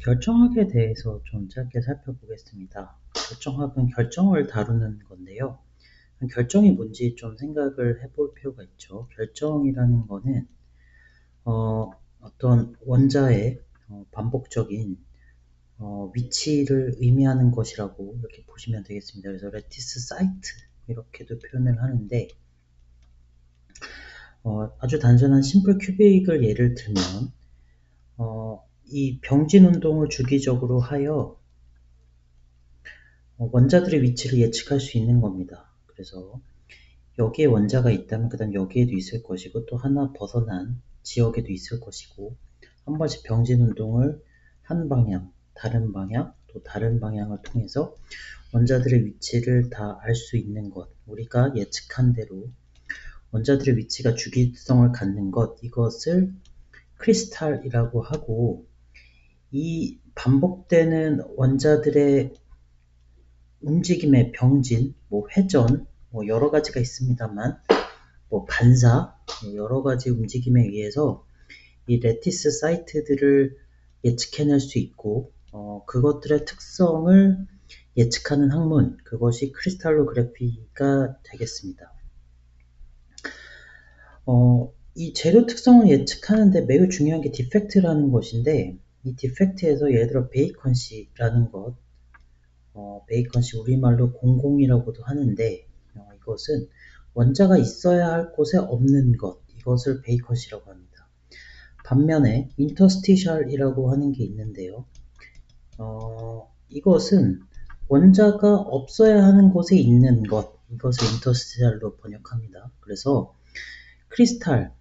결정학에 대해서 좀 짧게 살펴보겠습니다. 결정학은 결정을 다루는 건데요. 결정이 뭔지 좀 생각을 해볼 필요가 있죠. 결정이라는 거는 어, 떤 원자의 어, 반복적인 어, 위치를 의미하는 것이라고 이렇게 보시면 되겠습니다. 그래서 레티스 사이트 이렇게도 표현을 하는데 어, 아주 단순한 심플 큐빅을 예를 들면 어, 이 병진 운동을 주기적으로 하여 어, 원자들의 위치를 예측할 수 있는 겁니다. 그래서 여기에 원자가 있다면 그 다음 여기에도 있을 것이고 또 하나 벗어난 지역에도 있을 것이고 한 번씩 병진 운동을 한 방향, 다른 방향, 또 다른 방향을 통해서 원자들의 위치를 다 알 수 있는 것, 우리가 예측한 대로 원자들의 위치가 주기성을 갖는 것, 이것을 크리스탈이라고 하고 이 반복되는 원자들의 움직임의 병진, 뭐 회전, 뭐 여러 가지가 있습니다만, 뭐 반사, 뭐 여러 가지 움직임에 의해서 이 레티스 사이트들을 예측해낼 수 있고, 어, 그것들의 특성을 예측하는 학문, 그것이 크리스탈로그래피가 되겠습니다. 어, 이 재료 특성을 예측하는데 매우 중요한 게 디펙트라는 것인데, 이 디펙트에서 예를 들어 베이컨시라는 것, 어, 베이컨시 우리말로 공공이라고도 하는데 어, 이것은 원자가 있어야 할 곳에 없는 것, 이것을 베이컨시라고 합니다. 반면에 인터스티셜이라고 하는 게 있는데요. 어, 이것은 원자가 없어야 하는 곳에 있는 것, 이것을 인터스티셜로 번역합니다. 그래서 크리스탈,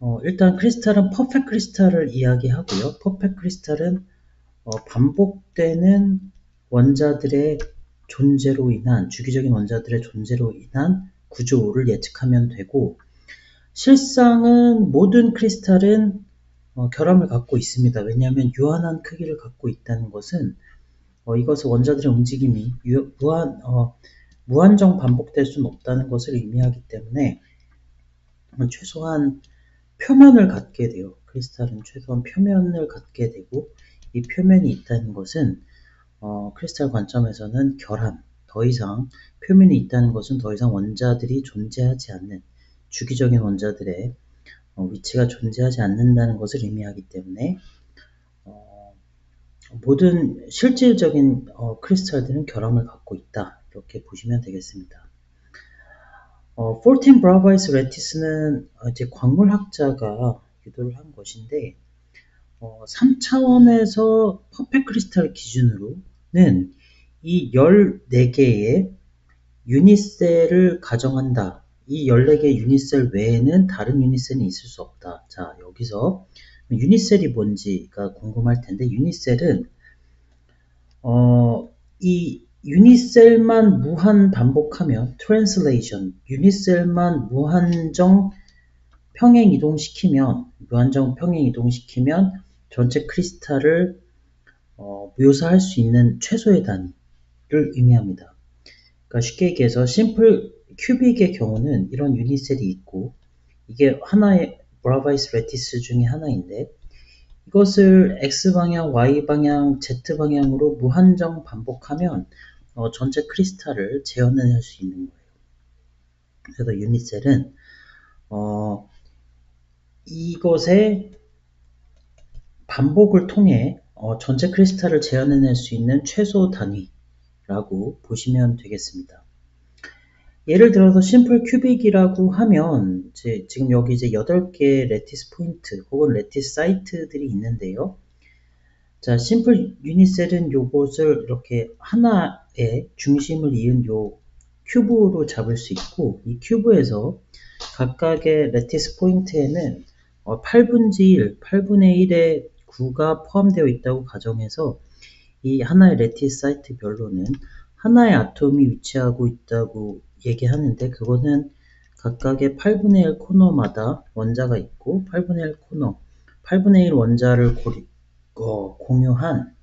어, 일단 크리스탈은 퍼펙트 크리스탈을 이야기하고요. 퍼펙트 크리스탈은 어, 반복되는 원자들의 존재로 인한 주기적인 원자들의 존재로 인한 구조를 예측하면 되고 실상은 모든 크리스탈은 어, 결함을 갖고 있습니다. 왜냐하면 유한한 크기를 갖고 있다는 것은 어, 이것은 원자들의 움직임이 유, 무한, 어, 무한정 반복될 수는 없다는 것을 의미하기 때문에 최소한 표면을 갖게 돼요. 크리스탈은 최소한 표면을 갖게 되고 이 표면이 있다는 것은 어, 크리스탈 관점에서는 결함, 더 이상 표면이 있다는 것은 더 이상 원자들이 존재하지 않는 주기적인 원자들의 어, 위치가 존재하지 않는다는 것을 의미하기 때문에 어, 모든 실질적인 어, 크리스탈들은 결함을 갖고 있다 이렇게 보시면 되겠습니다. 어, 14 브라바이스 레티스는 이제 광물학자가 유도를 한 것인데 어, 3차원에서 퍼펙 크리스탈 기준으로는 이 14개의 유니셀을 가정한다. 이 14개의 유니셀 외에는 다른 유니셀이 있을 수 없다. 자, 여기서 유니셀이 뭔지가 궁금할 텐데 유니셀은 어, 이 유니셀만 무한 반복하면 트랜슬레이션 유니셀만 무한정 평행 이동시키면 무한정 평행 이동시키면 전체 크리스탈을 어, 묘사할 수 있는 최소의 단위를 의미합니다. 그러니까 쉽게 얘기해서 심플 큐빅의 경우는 이런 유니셀이 있고 이게 하나의 브라바이스 레티스 중에 하나인데 이것을 X방향, Y방향, Z방향으로 무한정 반복하면 어, 전체 크리스탈을 재현해낼 수 있는 거예요. 그래서 유니셀은 어, 이것의 반복을 통해 어, 전체 크리스탈을 재현해낼 수 있는 최소 단위라고 보시면 되겠습니다. 예를 들어서 심플 큐빅이라고 하면 지금 여기 이제 8개 레티스 포인트 혹은 레티스 사이트들이 있는데요. 자, 심플 유니셀은 요것을 이렇게 하나의 중심을 이은 요 큐브로 잡을 수 있고 이 큐브에서 각각의 레티스 포인트에는 8분지 1, 8분의 1의 9가 포함되어 있다고 가정해서 이 하나의 레티스 사이트별로는 하나의 아톰이 위치하고 있다고 얘기하는데 그거는 각각의 8분의 1 코너마다 원자가 있고 8분의 1 코너, 8분의 1 원자를 고리, 어, 공유한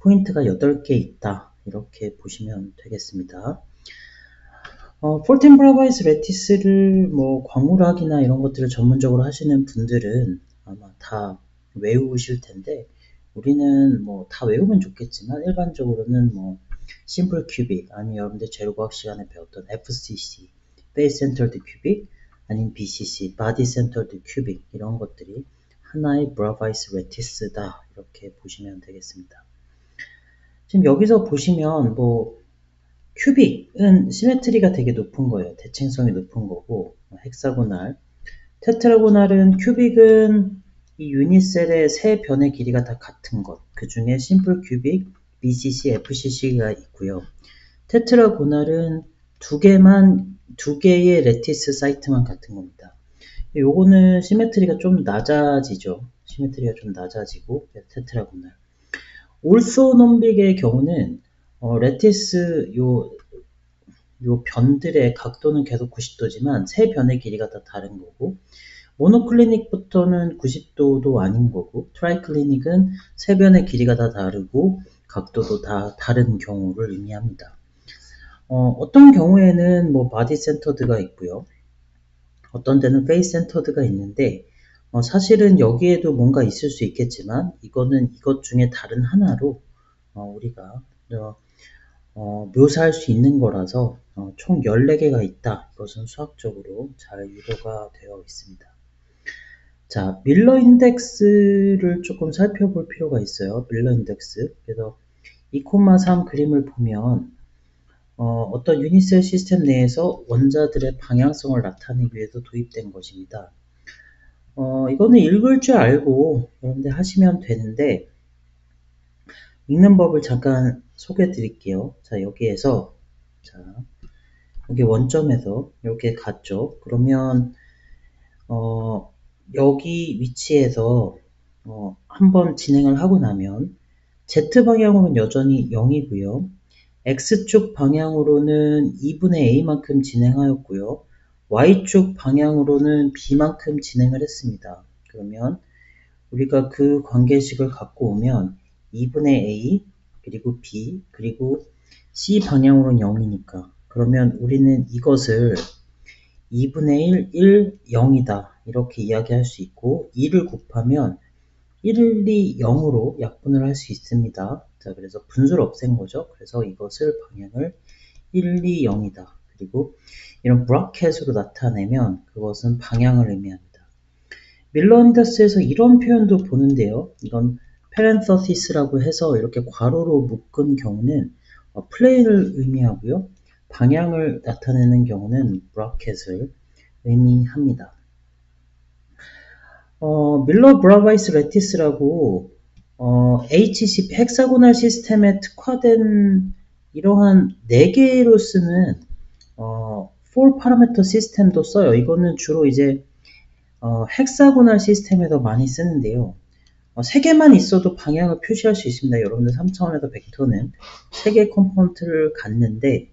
포인트가 8개 있다. 이렇게 보시면 되겠습니다. 어, 폴텐 브라바이스 레티스를 뭐 광물학이나 이런 것들을 전문적으로 하시는 분들은 아마 다 외우실 텐데 우리는 뭐 다 외우면 좋겠지만 일반적으로는 뭐 심플 큐빅 아니면 여러분들 재료과학 시간에 배웠던 FCC, Face Centered Cubic 아니면 BCC, Body Centered Cubic 이런 것들이 하나의 브라바이스 레티스다 이렇게 보시면 되겠습니다. 지금 여기서 보시면 뭐 큐빅은 시메트리가 되게 높은 거예요. 대칭성이 높은 거고 헥사고날 테트라고날은 큐빅은 이 유니셀의 세 변의 길이가 다 같은 것. 그 중에 심플 큐빅, BCC, FCC가 있고요. 테트라고날은 두 개만 두 개의 레티스 사이트만 같은 겁니다. 요거는 시메트리가 좀 낮아지죠. 시메트리가 좀 낮아지고 테트라고날. 올소논빅의 경우는 어, 레티스 요, 요 변들의 각도는 계속 90도지만 세 변의 길이가 다 다른 거고 모노클리닉부터는 90도도 아닌 거고 트라이클리닉은 세 변의 길이가 다 다르고 각도도 다 다른 경우를 의미합니다. 어, 떤 경우에는 뭐 바디 센터드가 있고요. 어떤 데는 페이스 센터드가 있는데 어, 사실은 여기에도 뭔가 있을 수 있겠지만 이거는 이것 중에 다른 하나로 어, 우리가 어, 묘사할 수 있는 거라서 어, 총 14개가 있다. 이것은 수학적으로 잘 유도가 되어 있습니다. 자, 밀러 인덱스를 조금 살펴볼 필요가 있어요. 밀러 인덱스. 그래서 2,3 그림을 보면 어, 떤 유니셀 시스템 내에서 원자들의 방향성을 나타내기 위해서 도입된 것입니다. 어, 이거는 읽을 줄 알고 여러분들 하시면 되는데 읽는 법을 잠깐 소개해 드릴게요. 자, 여기에서 자, 여기 원점에서 이렇게 갔죠. 그러면 어, 여기 위치에서 어, 한번 진행을 하고 나면 Z 방향으로는 여전히 0이고요. X축 방향으로는 2분의 A만큼 진행하였고요. Y축 방향으로는 B만큼 진행을 했습니다. 그러면 우리가 그 관계식을 갖고 오면 2분의 A 그리고 B 그리고 C 방향으로는 0이니까 그러면 우리는 이것을 2분의 1, 1, 0이다 이렇게 이야기할 수 있고 2를 곱하면 1, 2, 0으로 약분을 할 수 있습니다. 자, 그래서 분수를 없앤 거죠. 그래서 이것을 방향을 1, 2, 0이다. 그리고 이런 브라켓으로 나타내면 그것은 방향을 의미합니다. 밀러 인더스에서 이런 표현도 보는데요. 이건 페렌서시스라고 해서 이렇게 괄호로 묶은 경우는 어, 플레인을 의미하고요. 방향을 나타내는 경우는 브라켓을 의미합니다. 어, 밀러 브라바이스 레티스라고 어, HCP 헥사고널 시스템에 특화된 이러한 4개로 쓰는 어, 4 파라미터 시스템도 써요. 이거는 주로 이제 어, 헥사고널 시스템에서 많이 쓰는데요. 어, 3개만 있어도 방향을 표시할 수 있습니다. 여러분들 3차원에서 벡터는 3개의 컴포넌트를 갖는데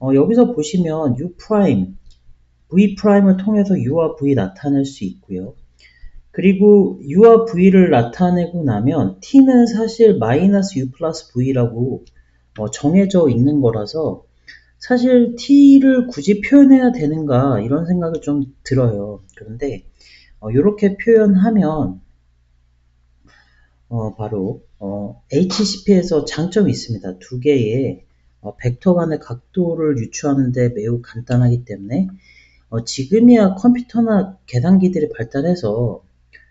어, 여기서 보시면 U 프라임, V 프라임을 통해서 U와 V 나타낼 수 있고요. 그리고 U와 V를 나타내고 나면 T는 사실 마이너스 U 플러스 V라고 어, 정해져 있는 거라서 사실 T를 굳이 표현해야 되는가 이런 생각을 좀 들어요. 그런데 어, 이렇게 표현하면 어, 바로 어, HCP에서 장점이 있습니다. 두 개의 어, 벡터 간의 각도를 유추하는데 매우 간단하기 때문에 어, 지금이야 컴퓨터나 계산기들이 발달해서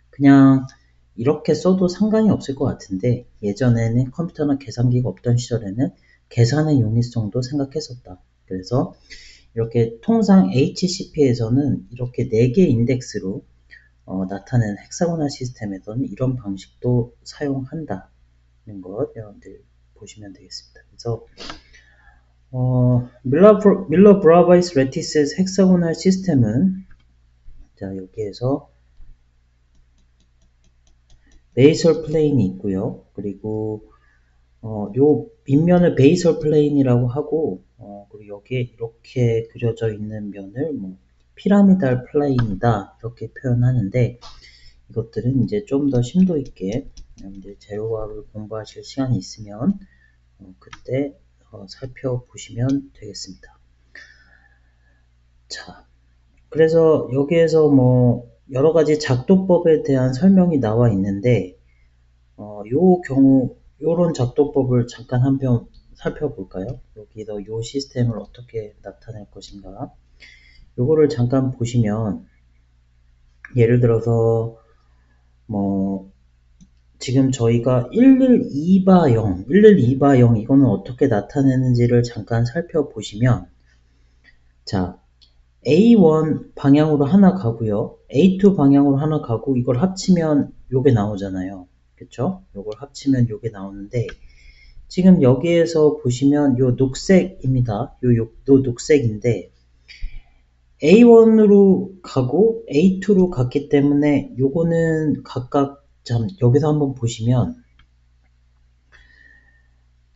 그냥 이렇게 써도 상관이 없을 것 같은데 예전에는 컴퓨터나 계산기가 없던 시절에는 계산의 용이성도 생각했었다. 그래서 이렇게 통상 HCP에서는 이렇게 4개 인덱스로 어, 나타내는 헥사고널 시스템에서는 이런 방식도 사용한다는 것 여러분들 보시면 되겠습니다. 그래서 어, 밀러, 밀러 브라바이스 레티스의 헥사고널 시스템은 자 여기에서 베이설 플레인이 있고요. 그리고 어, 요 밑면을 베이설 플레인이라고 하고 어, 그리고 여기에 이렇게 그려져 있는 면을 뭐 피라미달 플레인이다 이렇게 표현하는데 이것들은 이제 좀 더 심도 있게 여러분들 재료과학을 공부하실 시간이 있으면 어, 그때 어, 살펴보시면 되겠습니다. 자, 그래서 여기에서 뭐 여러 가지 작도법에 대한 설명이 나와 있는데 어, 요 경우 요런 작도법을 잠깐 한번 살펴볼까요? 여기서 요 시스템을 어떻게 나타낼 것인가 요거를 잠깐 보시면 예를 들어서 뭐 지금 저희가 112바 0, 112바 0 이거는 어떻게 나타내는지를 잠깐 살펴보시면 자 A1 방향으로 하나 가고요. A2 방향으로 하나 가고 이걸 합치면 요게 나오잖아요. 그쵸? 요걸 합치면 요게 나오는데 지금 여기에서 보시면 요 녹색입니다. 요, 요, 요 녹색인데 A1으로 가고 A2로 갔기 때문에 요거는 각각 참 여기서 한번 보시면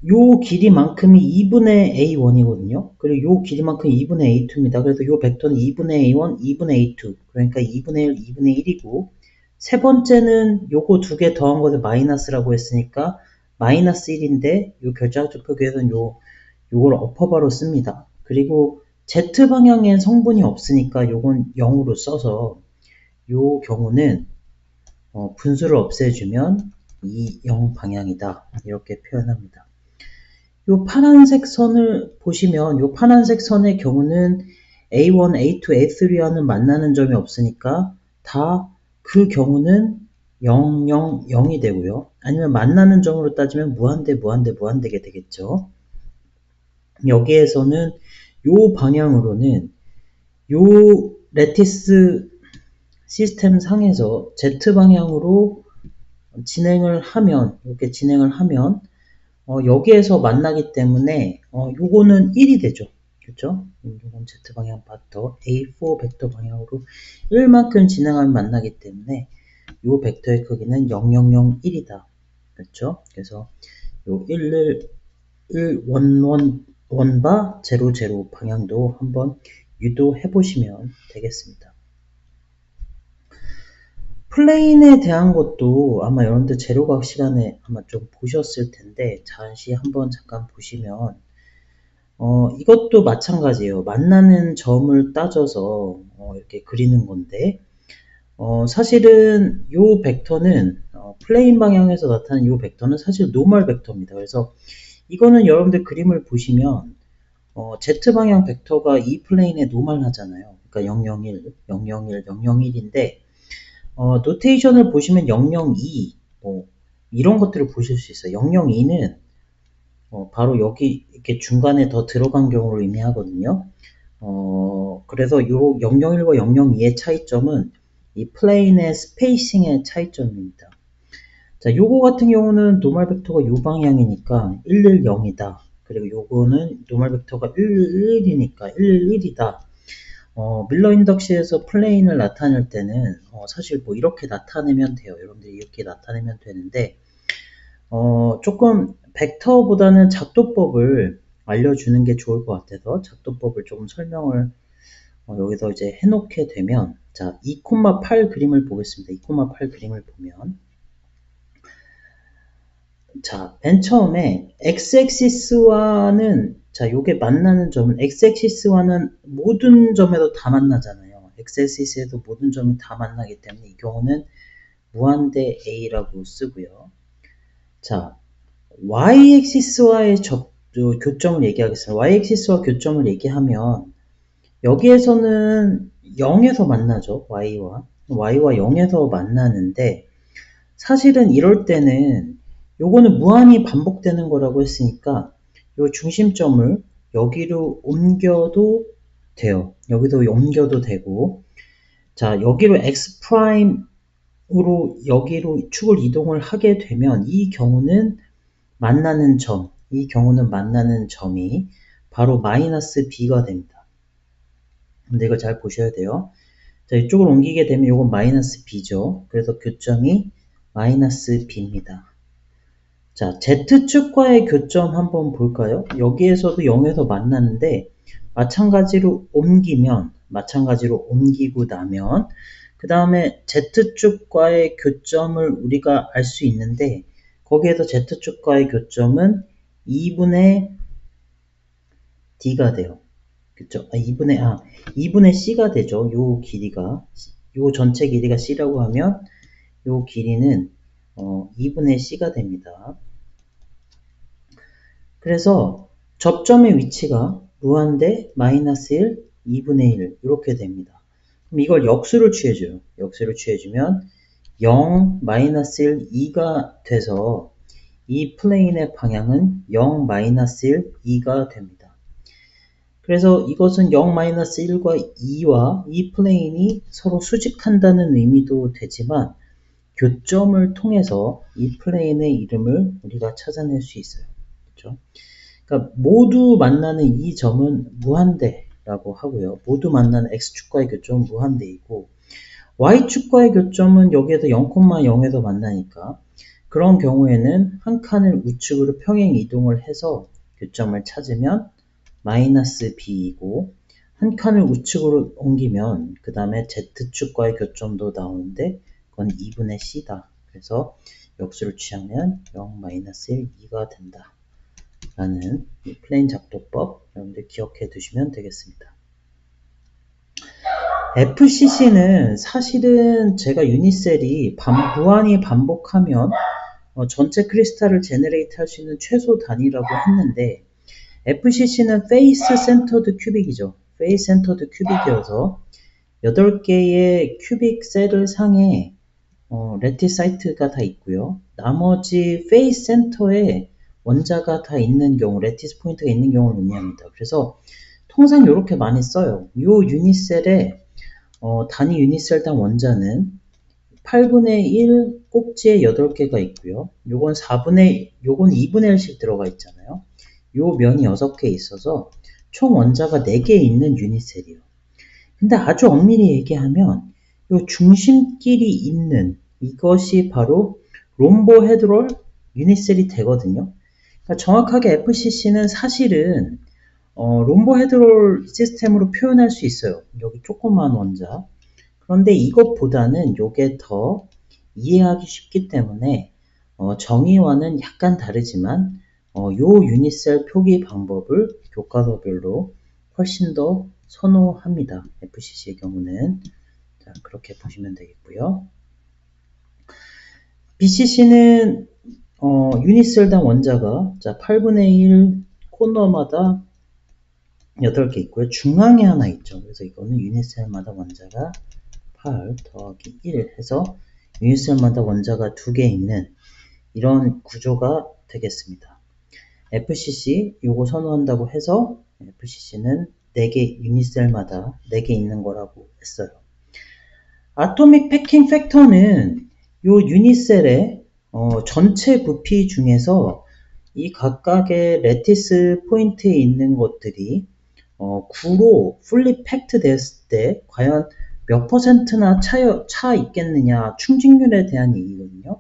요 길이만큼이 2분의 A1이거든요. 그리고 요 길이만큼 2분의 A2입니다. 그래서 요 벡터는 2분의 A1, 2분의 A2. 그러니까 2분의 1, 2분의 1이고 세 번째는 요거 두 개 더한 것을 마이너스라고 했으니까 마이너스 1인데 요 결정적 표기에서는 요 요걸 어퍼바로 씁니다. 그리고 Z 방향엔 성분이 없으니까 요건 0으로 써서 요 경우는 어, 분수를 없애주면 이 0 방향이다. 이렇게 표현합니다. 요 파란색 선을 보시면 요 파란색 선의 경우는 A1, A2, A3와는 만나는 점이 없으니까 다 그 경우는 0, 0, 0이 되고요. 아니면 만나는 점으로 따지면 무한대, 무한대, 무한대게 되겠죠. 여기에서는 요 방향으로는 요 레티스 시스템 상에서 Z 방향으로 진행을 하면 이렇게 진행을 하면 어, 여기에서 만나기 때문에 어, 요거는 1이 되죠. 그렇죠? 요건 Z 방향 벡터 A4 벡터 방향으로 1만큼 진행하면 만나기 때문에 요 벡터의 크기는 0001이다. 그렇죠? 그래서 요 1, 1, 1, 1, 1, 원바 00 방향도 한번 유도해 보시면 되겠습니다. 플레인에 대한 것도 아마 여러분들 재료과학 시간에 아마 좀 보셨을 텐데 잠시 한번 잠깐 보시면 어, 이것도 마찬가지예요. 만나는 점을 따져서 어, 이렇게 그리는 건데 어, 사실은 이 벡터는 어, 플레인 방향에서 나타나는 이 벡터는 사실 노멀 벡터입니다. 그래서 이거는 여러분들 그림을 보시면 어, Z방향 벡터가 이 플레인에 노멀 하잖아요. 그러니까 001, 001, 001인데 어, 노테이션을 보시면 002, 뭐 이런 것들을 보실 수 있어요. 002는 어, 바로 여기 이렇게 중간에 더 들어간 경우를 의미하거든요. 어, 그래서 요 001과 002의 차이점은 이 플레인의 스페이싱의 차이점입니다. 자, 요거 같은 경우는 노멀 벡터가 요 방향이니까 110이다. 그리고 요거는 노멀 벡터가 111이니까 111이다. 어, 밀러 인덕시에서 플레인을 나타낼 때는 어, 사실 뭐 이렇게 나타내면 돼요. 여러분들이 이렇게 나타내면 되는데 어, 조금 벡터보다는 작도법을 알려주는 게 좋을 것 같아서 작도법을 조금 설명을 어, 여기서 이제 해놓게 되면 자 2,8 그림을 보겠습니다. 2,8 그림을 보면 자, 맨 처음에 x-axis와는 자, 요게 만나는 점은 x-axis와는 모든 점에도 다 만나잖아요. x-axis에도 모든 점이 다 만나기 때문에 이 경우는 무한대 a라고 쓰고요. 자, y-axis와의 접, 교점을 얘기하겠습니다. y-axis와 교점을 얘기하면 여기에서는 0에서 만나죠. y와 y와 0에서 만나는데 사실은 이럴 때는 요거는 무한히 반복되는 거라고 했으니까 요 중심점을 여기로 옮겨도 돼요. 여기도 옮겨도 되고 자 여기로 x 프라임으로 여기로 축을 이동을 하게 되면 이 경우는 만나는 점, 이 경우는 만나는 점이 바로 마이너스 b가 됩니다. 근데 이거 잘 보셔야 돼요. 자, 이쪽을 옮기게 되면 이건 마이너스 b죠. 그래서 교점이 마이너스 b입니다. 자, Z축과의 교점 한번 볼까요? 여기에서도 0에서 만나는데 마찬가지로 옮기면 마찬가지로 옮기고 나면 그 다음에 Z축과의 교점을 우리가 알 수 있는데 거기에서 Z축과의 교점은 2분의 D가 돼요. 그쵸? 아, 2분의, 아, 2분의 C가 되죠. 요 길이가. 요 전체 길이가 C라고 하면 요 길이는 어, 2분의 c가 됩니다. 그래서 접점의 위치가 무한대 마이너스 1, 2분의 1 이렇게 됩니다. 그럼 이걸 역수를 취해줘요. 역수를 취해주면 0, 마이너스 1, 2가 돼서 이 플레인의 방향은 0, 마이너스 1, 2가 됩니다. 그래서 이것은 0, 마이너스 1과 2와 이 플레인이 서로 수직한다는 의미도 되지만 교점을 통해서 이 플레인의 이름을 우리가 찾아낼 수 있어요. 그렇죠? 그러니까 모두 만나는 이 점은 무한대라고 하고요. 모두 만나는 x축과의 교점은 무한대이고 y축과의 교점은 여기에서 0,0에서 만나니까 그런 경우에는 한 칸을 우측으로 평행 이동을 해서 교점을 찾으면 마이너스 b이고 한 칸을 우측으로 옮기면 그 다음에 z축과의 교점도 나오는데 그건 2분의 c다. 그래서 역수를 취하면 0, 마이너스 1, 2가 된다. 라는 플레인 작도법 여러분들 기억해 두시면 되겠습니다. FCC는 사실은 제가 유니셀이 반, 무한히 반복하면 어, 전체 크리스탈을 제네레이트 할 수 있는 최소 단위라고 했는데 FCC는 페이스 센터드 큐빅이죠. 페이스 센터드 큐빅이어서 8개의 큐빅 셀을 상에 어, 레티 사이트가 다 있고요. 나머지 페이스 센터에 원자가 다 있는 경우, 레티스 포인트가 있는 경우를 의미합니다. 그래서 통상 이렇게 많이 써요. 이 유니셀의 어, 단위 유니셀당 원자는 8분의 1 꼭지에 8개가 있고요. 요건 4분의, 요건 2분의 1씩 들어가 있잖아요. 요 면이 6개 있어서 총 원자가 4개 있는 유니셀이에요. 근데 아주 엄밀히 얘기하면 요 중심끼리 있는 이것이 바로 롬보헤드롤 유니셀이 되거든요. 그러니까 정확하게 FCC는 사실은 어, 롬보 헤드롤 시스템으로 표현할 수 있어요. 여기 조그만 원자. 그런데 이것보다는 이게 더 이해하기 쉽기 때문에 어, 정의와는 약간 다르지만 어, 요 유니셀 표기 방법을 교과서별로 훨씬 더 선호합니다. FCC의 경우는 자, 그렇게 보시면 되겠고요. BCC는 어, 유니셀당 원자가 자 8분의 1 코너마다 8개 있고요. 중앙에 하나 있죠. 그래서 이거는 유니셀마다 원자가 8 더하기 1 해서 유니셀마다 원자가 2개 있는 이런 구조가 되겠습니다. FCC 요거 선호한다고 해서 FCC는 4개 유니셀마다 4개 있는 거라고 했어요. 아토믹 패킹 팩터는 요 유니셀의 어, 전체 부피 중에서 이 각각의 레티스 포인트에 있는 것들이 어, 9로 풀리 팩트 됐을 때 과연 몇 퍼센트나 차, 차 있겠느냐 충직률에 대한 얘기거든요.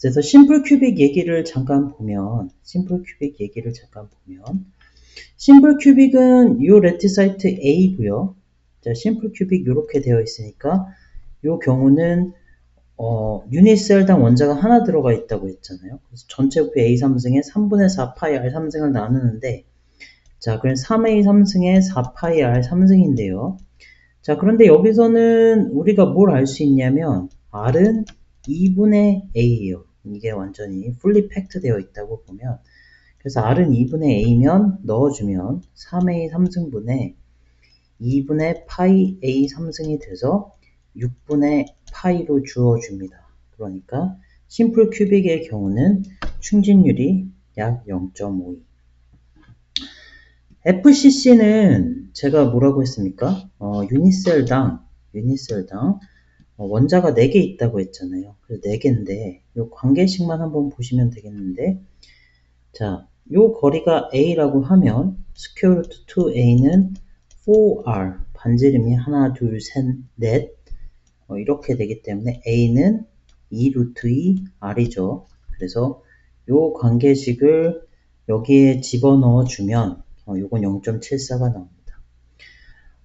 그래서 심플 큐빅 얘기를 잠깐 보면 심플 큐빅 얘기를 잠깐 보면 심플 큐빅은 이 레티사이트 A고요. 자, 심플 큐빅 이렇게 되어 있으니까 이 경우는 어, 유닛셀당 원자가 하나 들어가 있다고 했잖아요. 그래서 전체 부피 A 3승에 3분의 4 파이 R 3승을 나누는데 자, 그럼 3A 3승에 4 파이 R 3승인데요. 자, 그런데 여기서는 우리가 뭘 알 수 있냐면 R은 2분의 A예요. 이게 완전히 풀리 팩트 되어 있다고 보면 그래서 R은 2분의 A면 넣어주면 3A 3승분의 2분의 파이 A 3승이 돼서 6분의 파이로 주어줍니다. 그러니까 심플 큐빅의 경우는 충진율이 약 0.52. FCC는 제가 뭐라고 했습니까? 어, 유니셀당, 유니셀당 어, 원자가 4개 있다고 했잖아요. 그래서 4개인데 이 관계식만 한번 보시면 되겠는데 자, 요 거리가 A라고 하면 스퀘어 루트 2A는 4R 반지름이 하나, 둘, 셋, 넷 어, 이렇게 되기 때문에 A는 2 루트 2 R이죠. 그래서 요 관계식을 여기에 집어넣어 주면 어, 요건 0.74가 나옵니다.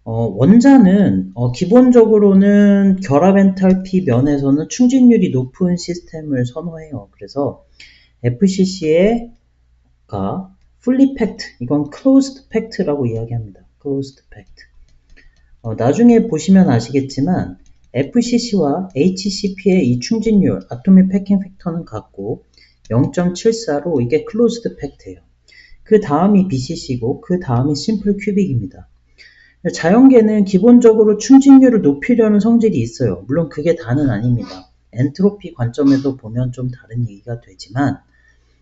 어, 원자는 어, 기본적으로는 결합 엔탈피 면에서는 충진율이 높은 시스템을 선호해요. 그래서 FCC가 fully packed, 이건 closed packed라고 이야기합니다. closed packed. 어, 나중에 보시면 아시겠지만 FCC와 HCP의 이 충진율, 아토믹 패킹 팩터는 같고 0.74로 이게 클로즈드 팩트예요. 그 다음이 BCC고 그 다음이 심플 큐빅입니다. 자연계는 기본적으로 충진율을 높이려는 성질이 있어요. 물론 그게 다는 아닙니다. 엔트로피 관점에서 보면 좀 다른 얘기가 되지만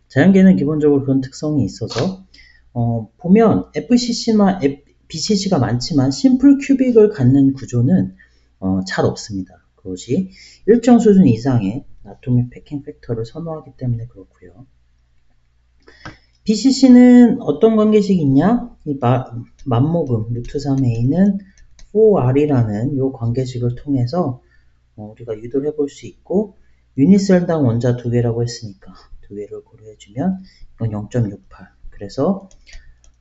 자연계는 기본적으로 그런 특성이 있어서 어, 보면 FCC나 BCC가 많지만 심플 큐빅을 갖는 구조는 어, 잘 없습니다. 그것이 일정 수준 이상의 아토믹 패킹 팩터를 선호하기 때문에 그렇고요. BCC는 어떤 관계식이 있냐? 이 마, 만모금 루트 3a는 4r이라는 이 관계식을 통해서 어, 우리가 유도를 해볼 수 있고 유니셀당 원자 두 개라고 했으니까 두 개를 고려해주면 이건 0.68 그래서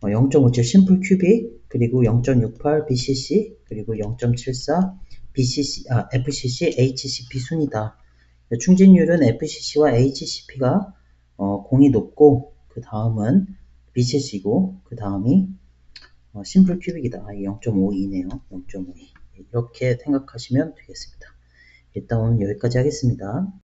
0.57 심플 큐빅 그리고 0.68 BCC 그리고 0.74 BCC 아 FCC HCP 순이다. 충진율은 FCC와 HCP가 어, 공이 높고 그 다음은 BCC고 그 다음이 어, 심플 큐빅이다. 0.52네요. 0.52 이렇게 생각하시면 되겠습니다. 일단 오늘 여기까지 하겠습니다.